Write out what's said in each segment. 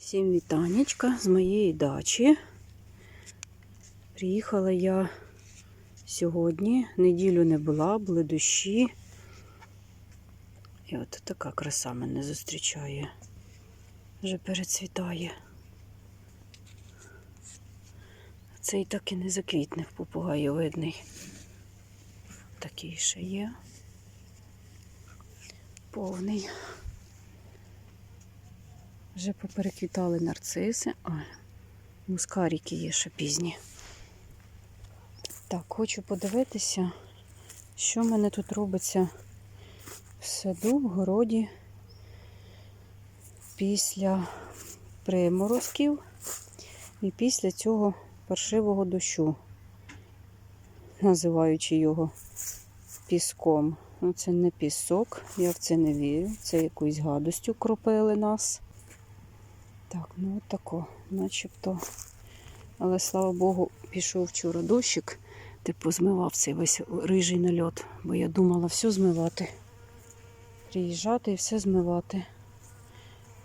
Всім вітанечка з моєї дачі. Приїхала я сьогодні. Неділю не була, були дощі. І от така краса мене зустрічає. Вже перецвітає. Цей так і не заквітне в попугаєвидний. Такий ще є. Повний. Вже попереквітали нарциси. Ой, мускаріки є ще пізні. Так, хочу подивитися, що в мене тут робиться в саду, в городі після приморозків і після цього паршивого дощу, називаючи його піском. Ну, це не пісок, я в це не вірю. Це якоюсь гадостю кропили нас. Так, ну от тако, начебто. Але слава Богу, пішов вчора дощик, типу змивав цей весь рижий нальот, бо я думала все змивати. Приїжджати і все змивати.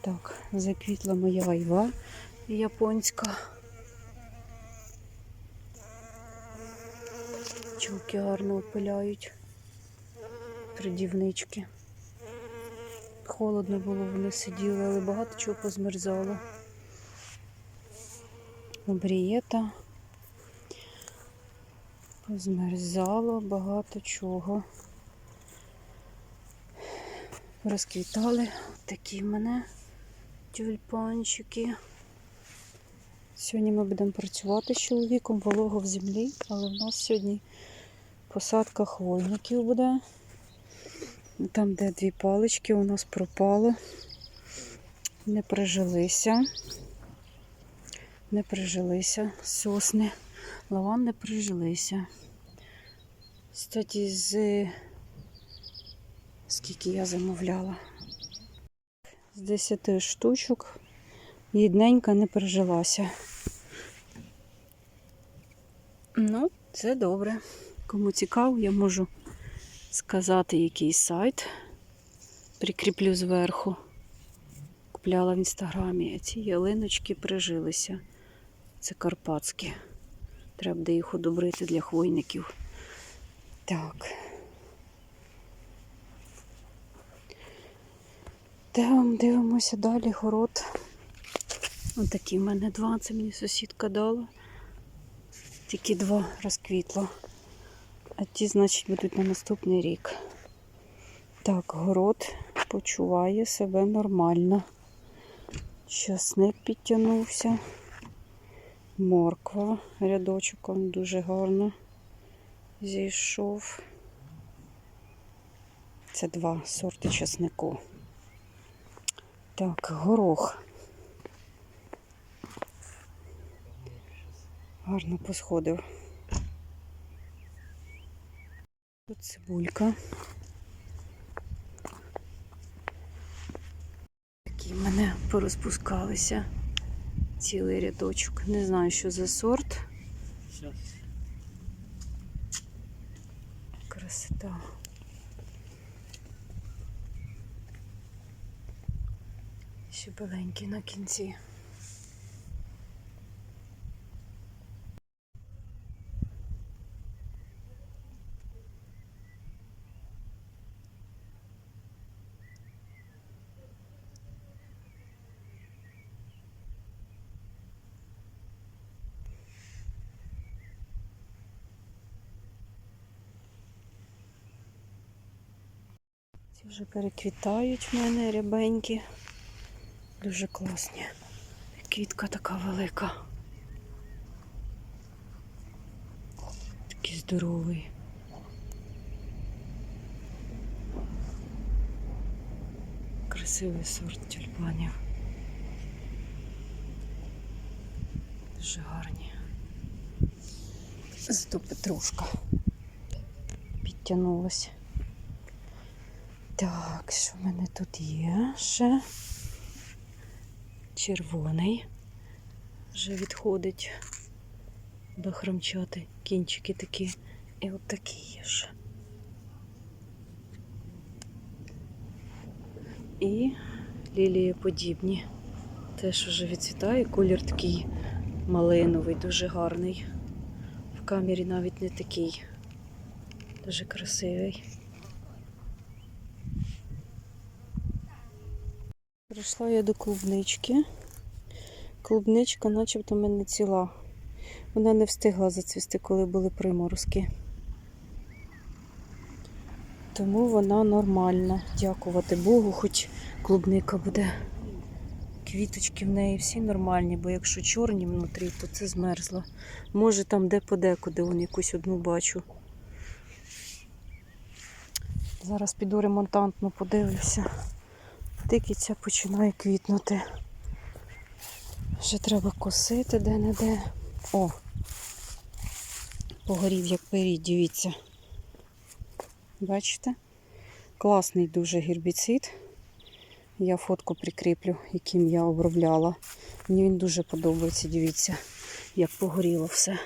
Так, заквітла моя айва японська. Чулки гарно опиляють. Тридівнички. Холодно було, вони сиділи, але багато чого позмерзало. Обрієта. Позмерзало багато чого. Розквітали такі в мене тюльпанчики. Сьогодні ми будемо працювати з чоловіком, волого в землі, але в нас сьогодні посадка хвойників буде. Там, де дві палички, у нас пропало. Не прижилися. Не прижилися сосни. Лаван не прижилися. Кстати, з скільки я замовляла? З 10 штучок єдненька не прижилася. Ну, це добре. Кому цікаво, я можу сказати, який сайт. Прикріплю зверху. Купляла в інстаграмі. Ці ялиночки прижилися. Це карпатські. Треба буде їх одобрити для хвойників. Так. Дивимо, дивимося далі город. Ось такі в мене два. Це мені сусідка дала. Тільки два розквітло. А ті, значить, будуть на наступний рік. Так, город почуває себе нормально. Часник підтягнувся. Морква, рядочок он дуже гарно зійшов. Це два сорти часнику. Так, горох. Гарно посходив. Тут цибулька. Такі в мене порозпускалися. Цілий рядочок. Не знаю, що за сорт. Красота. Ще біленький на кінці. Ці вже переквітають в мене рябенькі. Дуже класні. Квітка така велика. Такий здоровий. Красивий сорт тюльпанів. Дуже гарні. Зато петрушка підтягнулася. Так, що в мене тут є ще? Червоний. Вже відходить бахромчати. Кінчики такі. І от такі є ще. І лілії подібні. теж вже відцвітає. Колір такий малиновий, дуже гарний. В камері навіть не такий. Дуже красивий. Прийшла я до клубнички. Клубничка начебто в мене ціла. Вона не встигла зацвісти, коли були приморозки. Тому вона нормальна. Дякувати Богу, хоч клубника буде. Квіточки в неї всі нормальні, бо якщо чорні внутрі, то це змерзло. Може там де подекуди вон якусь одну бачу. Зараз піду ремонтантно подивлюся. Тільки починає квітнути. Вже треба косити де-не-де. О! Погорів як перід, дивіться. Бачите? Класний дуже гербіцид. Я фотку прикріплю, яким я обробляла. Мені він дуже подобається, дивіться, як погоріло все.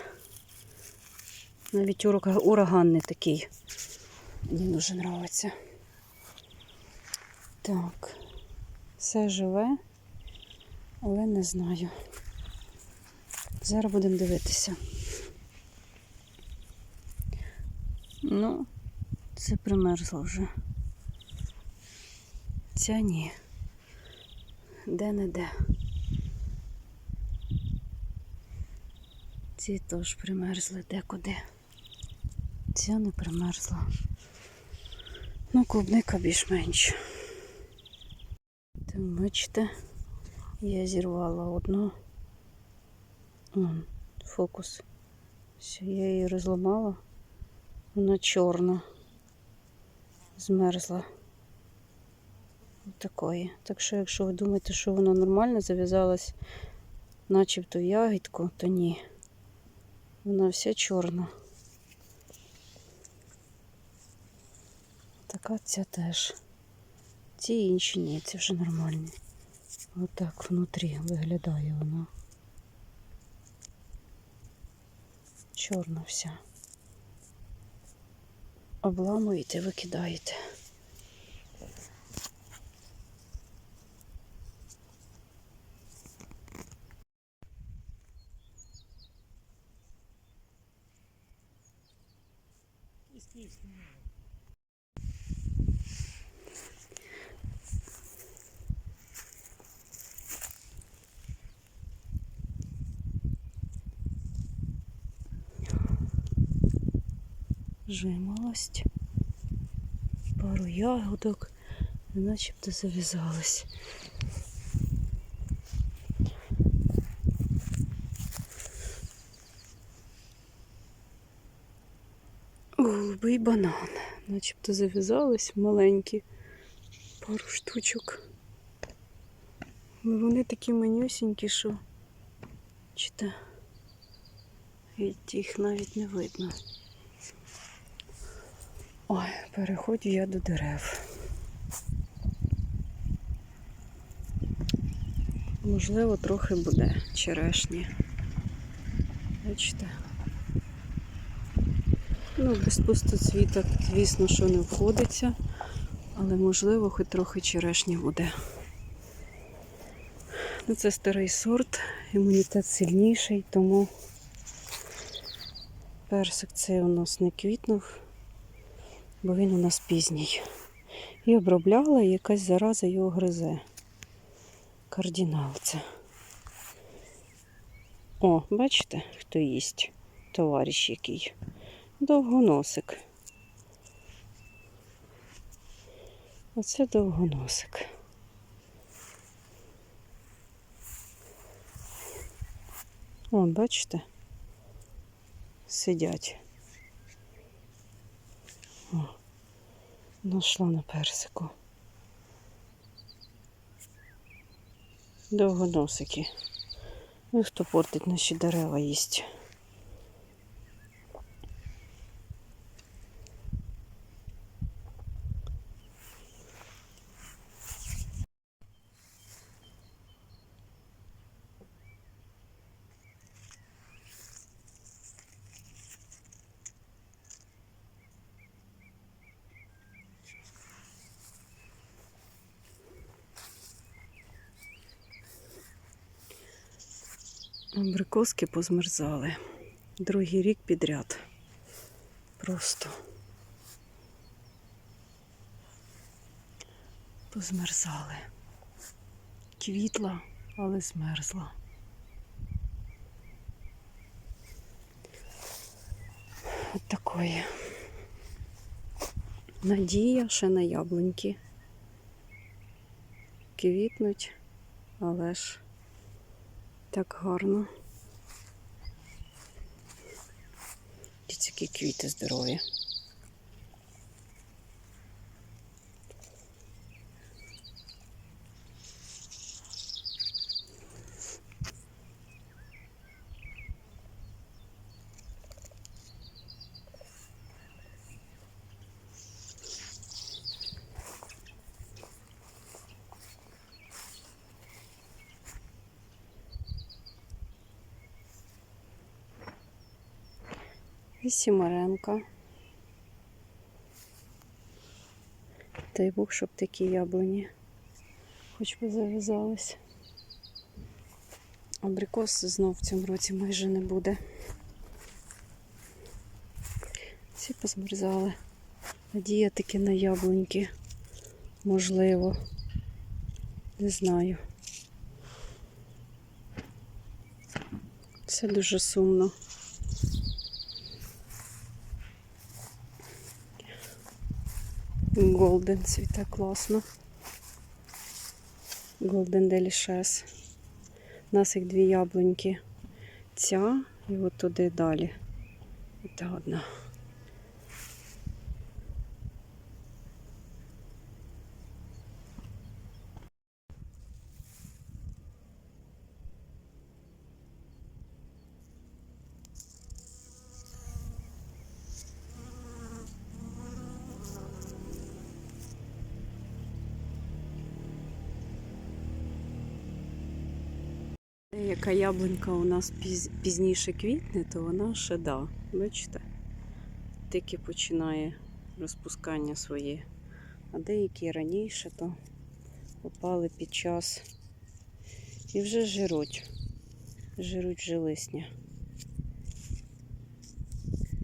Навіть ураган не такий. Мені дуже подобається. Так, все живе, але не знаю. Зараз будемо дивитися. Ну, це примерзло вже. Ця ні. Де не де. Ці теж примерзли декуди. Ця не примерзла. Ну, клубника більш-менш. Бачите, я зірвала одну. Вон, фокус. Все, я її розламала. Вона чорна. Змерзла. Такої. Так що, якщо ви думаєте, що вона нормально зав'язалась, начебто в ягідку, то ні. Вона вся чорна. Така ця теж. Ці інші ні, ці вже нормальні. Отак внутрі виглядає вона. Чорна вся. Обламуєте, викидаєте. Жимолость. Пару ягодок, начебто зав'язалась. Голубий банан. Начебто зав'язались маленькі. Пару штучок. Але вони такі манюсінькі, що чите. І їх навіть не видно. Ой, переходжу я до дерев. Можливо, трохи буде черешні. Бачите? Ну, без пустоцвіта, звісно, що не входиться, але можливо, хоч трохи черешні буде. Ну, це старий сорт, імунітет сильніший, тому персик цей у нас не квітнув бо він у нас пізній. І обробляла, і якась зараза його гризе. Кардинал це. О, бачите, хто їсть? Товариш який. Довгоносик. Оце довгоносик. О, бачите? Сидять. Нашла на персику. Довгоносики. Ну, хто портить наші дерева їсть. Абрикоски позмерзали. Другий рік підряд. Просто. Позмерзали. Квітла, але змерзла. От такої. Надія ще на яблуньки. Квітнуть, але ж так гарно. Дивіться, які квіти здорові. І сімаренка. Дай Бог, щоб такі яблуні хоч би зав'язались. Абрикос знов в цьому році майже не буде. Всі позмерзали. Надія таки на яблуньки. Можливо. Не знаю. Все дуже сумно. Голден цвіте класно. Голден Делішес. У нас їх дві яблуньки. Ця і от туди далі. Та одна. Яблунька у нас піз- пізніше квітне, то вона ще да. Бачите? Тільки починає розпускання своє. А деякі раніше то попали під час і вже жируть. Жируть вже.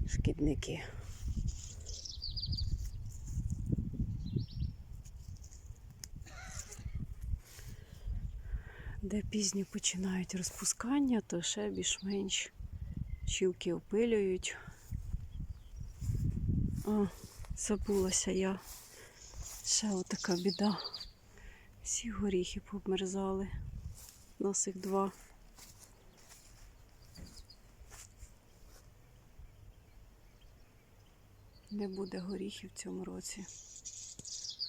Шкідники. Де пізні починають розпускання, то ще більш-менш щілки опилюють. А, забулася я. Ще отака біда. Всі горіхи померзали. У нас їх два. Не буде горіхів в цьому році.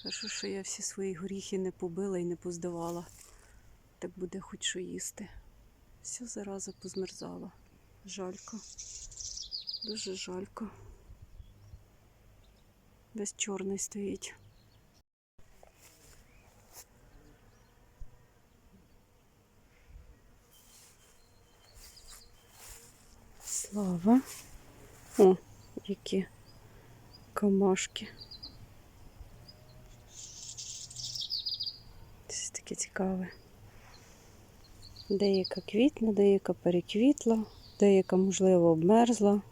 Хорошо, що я всі свої горіхи не побила і не поздавала. Так буде хоч що їсти. Все зараза позмерзала. Жалько. Дуже жалько. Весь чорний стоїть. Слава. О, які камашки. Це таке цікаве. Деяка квітна, деяка переквітла, деяка, можливо, обмерзла.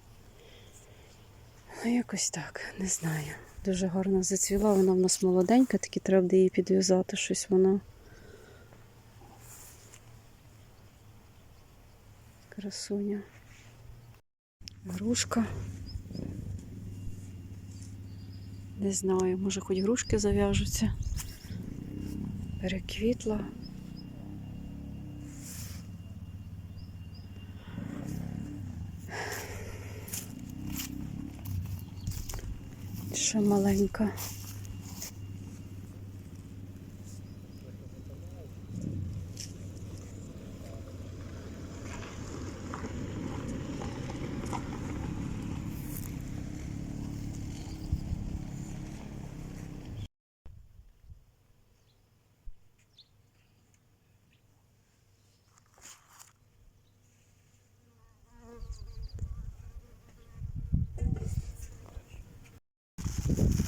Ну, якось так, не знаю. Дуже гарно зацвіла, вона в нас молоденька, таки треба буде її підв'язати щось вона. Красуня. Грушка. Не знаю, може хоч грушки зав'яжуться. Переквітла. Ще маленька.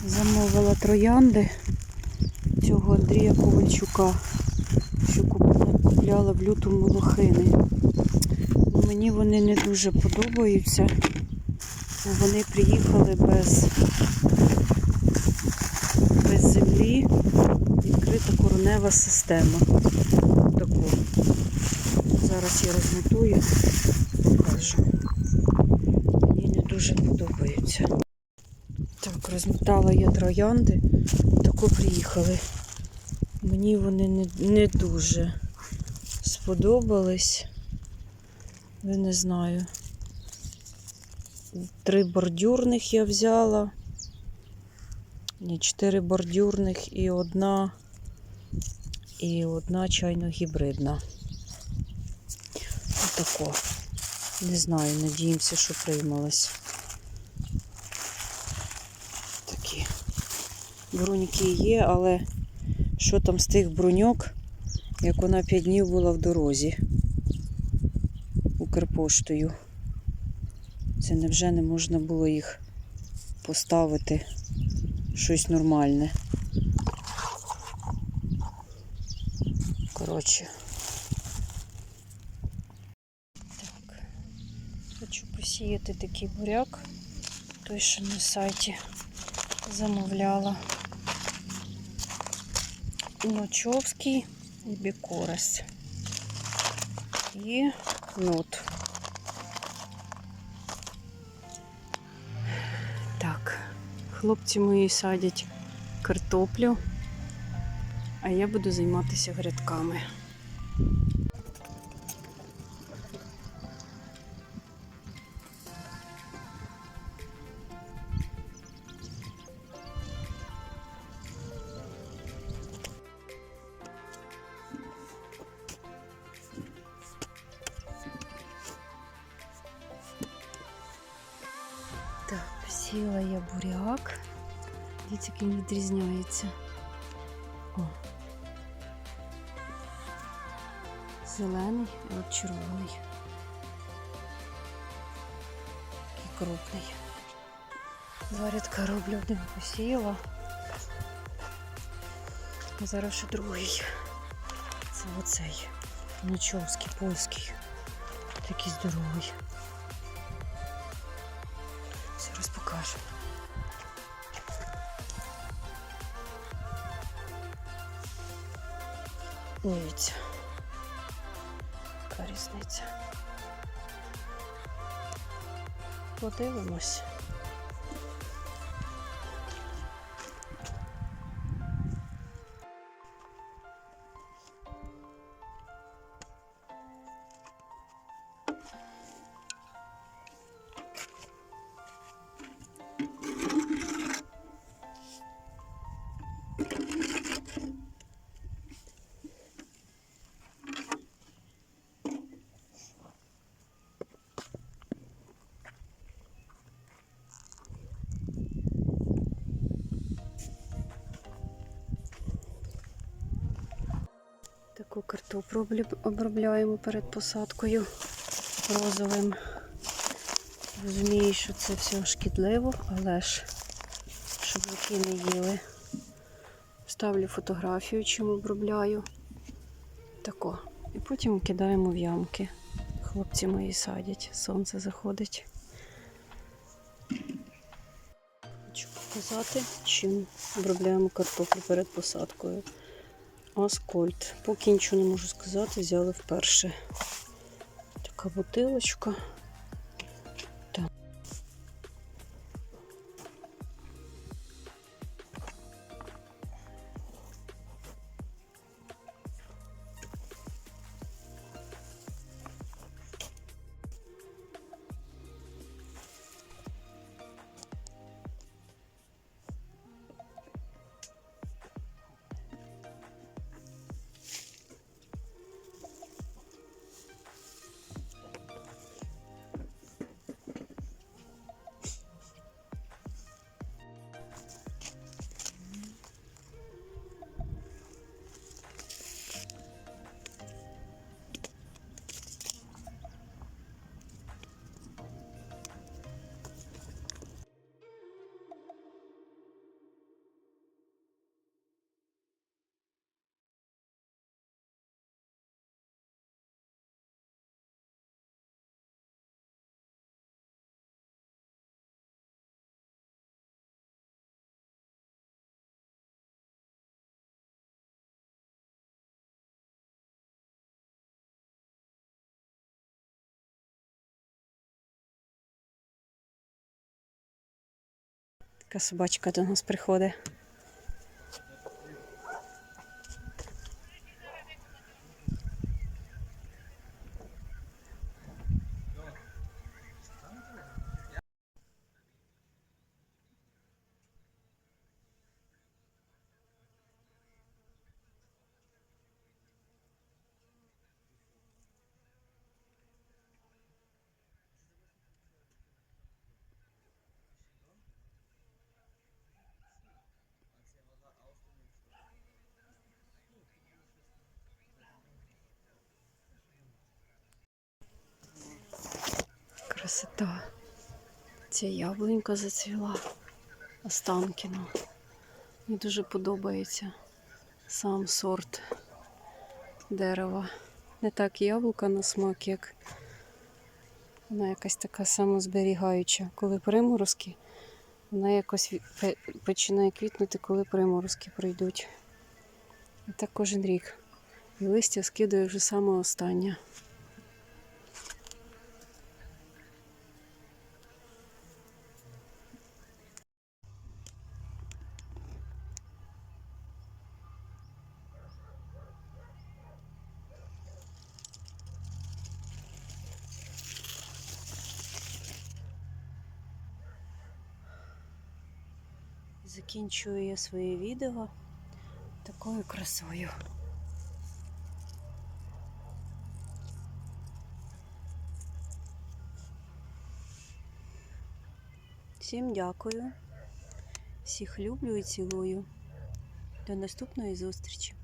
Замовила троянди цього Андрія Ковальчука, що купляла в лютому лохини. мені вони не дуже подобаються. бо Вони приїхали без, без землі. Відкрита коронева система. Таку. Зараз я розмотую, покажу. Мені не дуже подобаються. Розмотала я троянди. Тако приїхали. Мені вони не, не дуже сподобались. Я не знаю. Три бордюрних я взяла. Ні, чотири бордюрних і одна. І одна чайно гібридна. Отако. Не знаю, надіємося, що приймалась. Такі. Бруньки є, але що там з тих бруньок, як вона 5 днів була в дорозі Укрпоштою. Це невже не можна було їх поставити щось нормальне. Коротше. Так. Хочу посіяти такий буряк. Той, що на сайті замовляла. Ночовський і бікорис. І нут. Так, хлопці мої садять картоплю, а я буду займатися грядками. Відрізняється. О. Зелений і от червоний. Такий крупний. Два рядка роблю, один посіяла. Зараз ще другий. Це оцей. Нічовський, польський. Такий здоровий. Зараз покажу. Яка різниця. Подивимось. Картоплю обробляємо перед посадкою розовим. Розумію, що це все шкідливо, але ж щоб руки не їли. Ставлю фотографію, чим обробляю. Тако. І потім кидаємо в ямки. Хлопці мої садять, сонце заходить. Хочу показати, чим обробляємо картоплю перед посадкою. Аскольд. Поки нічого не можу сказати, взяли вперше. Така бутилочка. Така собачка до нас приходить. Красота. Ця яблунька зацвіла. Останкіна. Мені дуже подобається сам сорт дерева. Не так яблука на смак, як вона якась така самозберігаюча. Коли приморозки, вона якось починає квітнути, коли приморозки прийдуть. І так кожен рік. І листя скидає вже саме останнє. Закінчую я своє відео такою красою. Всім дякую. Всіх люблю і цілую. До наступної зустрічі.